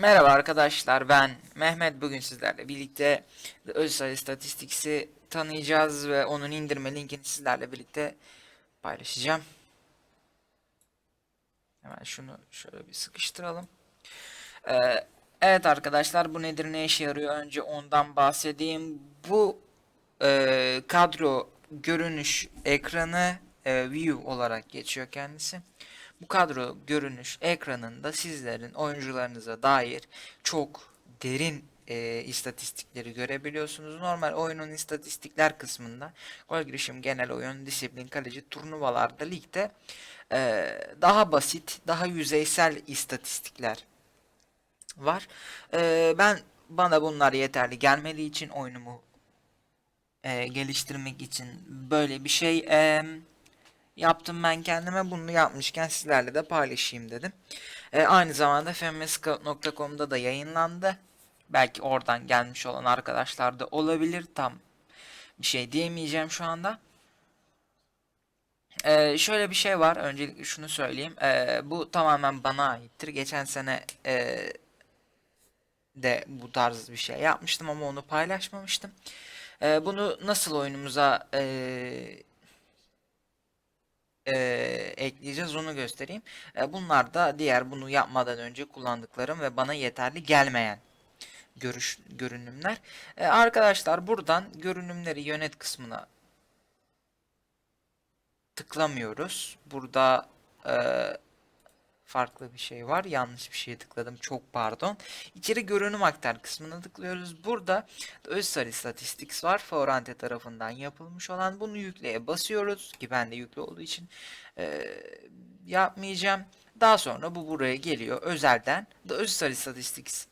Merhaba arkadaşlar ben Mehmet bugün sizlerle birlikte The Özsay Statistics'i tanıyacağız ve onun indirme linkini sizlerle birlikte paylaşacağım. Hemen şunu şöyle bir sıkıştıralım. Ee, evet arkadaşlar bu nedir ne işe yarıyor önce ondan bahsedeyim. Bu e, kadro görünüş ekranı e, view olarak geçiyor kendisi. Bu kadro görünüş ekranında sizlerin oyuncularınıza dair çok derin e, istatistikleri görebiliyorsunuz. Normal oyunun istatistikler kısmında gol girişim, genel oyun, disiplin, kaleci, turnuvalarda, ligde e, daha basit, daha yüzeysel istatistikler var. E, ben bana bunlar yeterli gelmediği için oyunumu e, geliştirmek için böyle bir şey e, yaptım ben kendime. Bunu yapmışken sizlerle de paylaşayım dedim. E, aynı zamanda femmedscout.com'da da yayınlandı. Belki oradan gelmiş olan arkadaşlar da olabilir. Tam bir şey diyemeyeceğim şu anda. E, şöyle bir şey var. Öncelikle şunu söyleyeyim. E, bu tamamen bana aittir. Geçen sene e, de bu tarz bir şey yapmıştım ama onu paylaşmamıştım. E, bunu nasıl oyunumuza e, e, ekleyeceğiz onu göstereyim. E, bunlar da diğer bunu yapmadan önce kullandıklarım ve bana yeterli gelmeyen görüş görünümler. E, arkadaşlar buradan görünümleri yönet kısmına tıklamıyoruz. Burada e, farklı bir şey var. Yanlış bir şeye tıkladım. Çok pardon. İçeri görünüm aktar kısmına tıklıyoruz. Burada Özsar Statistics var. Forante tarafından yapılmış olan. Bunu yükleye basıyoruz. Ki bende yüklü olduğu için e, yapmayacağım. Daha sonra bu buraya geliyor. Özelden Özsar Statistics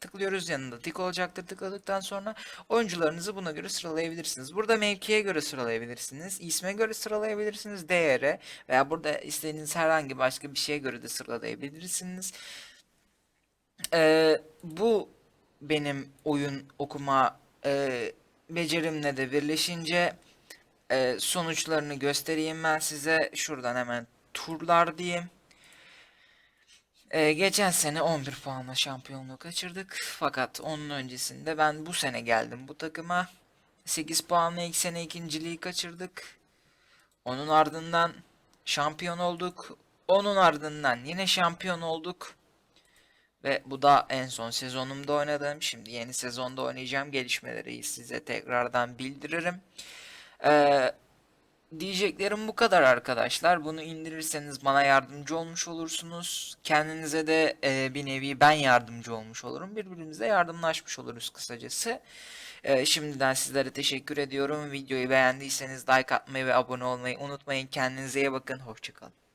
tıklıyoruz yanında tik olacaktır tıkladıktan sonra oyuncularınızı buna göre sıralayabilirsiniz. Burada mevkiye göre sıralayabilirsiniz. isme göre sıralayabilirsiniz. Değere veya burada istediğiniz herhangi başka bir şeye göre de sıralayabilirsiniz. Ee, bu benim oyun okuma e, becerimle de birleşince e, sonuçlarını göstereyim ben size. Şuradan hemen turlar diyeyim. Ee, geçen sene 11 puanla şampiyonluğu kaçırdık. Fakat onun öncesinde ben bu sene geldim bu takıma. 8 puanla ilk sene ikinciliği kaçırdık. Onun ardından şampiyon olduk. Onun ardından yine şampiyon olduk. Ve bu da en son sezonumda oynadım. Şimdi yeni sezonda oynayacağım. Gelişmeleri size tekrardan bildiririm. Ee, Diyeceklerim bu kadar arkadaşlar. Bunu indirirseniz bana yardımcı olmuş olursunuz. Kendinize de e, bir nevi ben yardımcı olmuş olurum. Birbirimize yardımlaşmış oluruz kısacası. E, şimdiden sizlere teşekkür ediyorum. Videoyu beğendiyseniz like atmayı ve abone olmayı unutmayın. Kendinize iyi bakın. Hoşçakalın.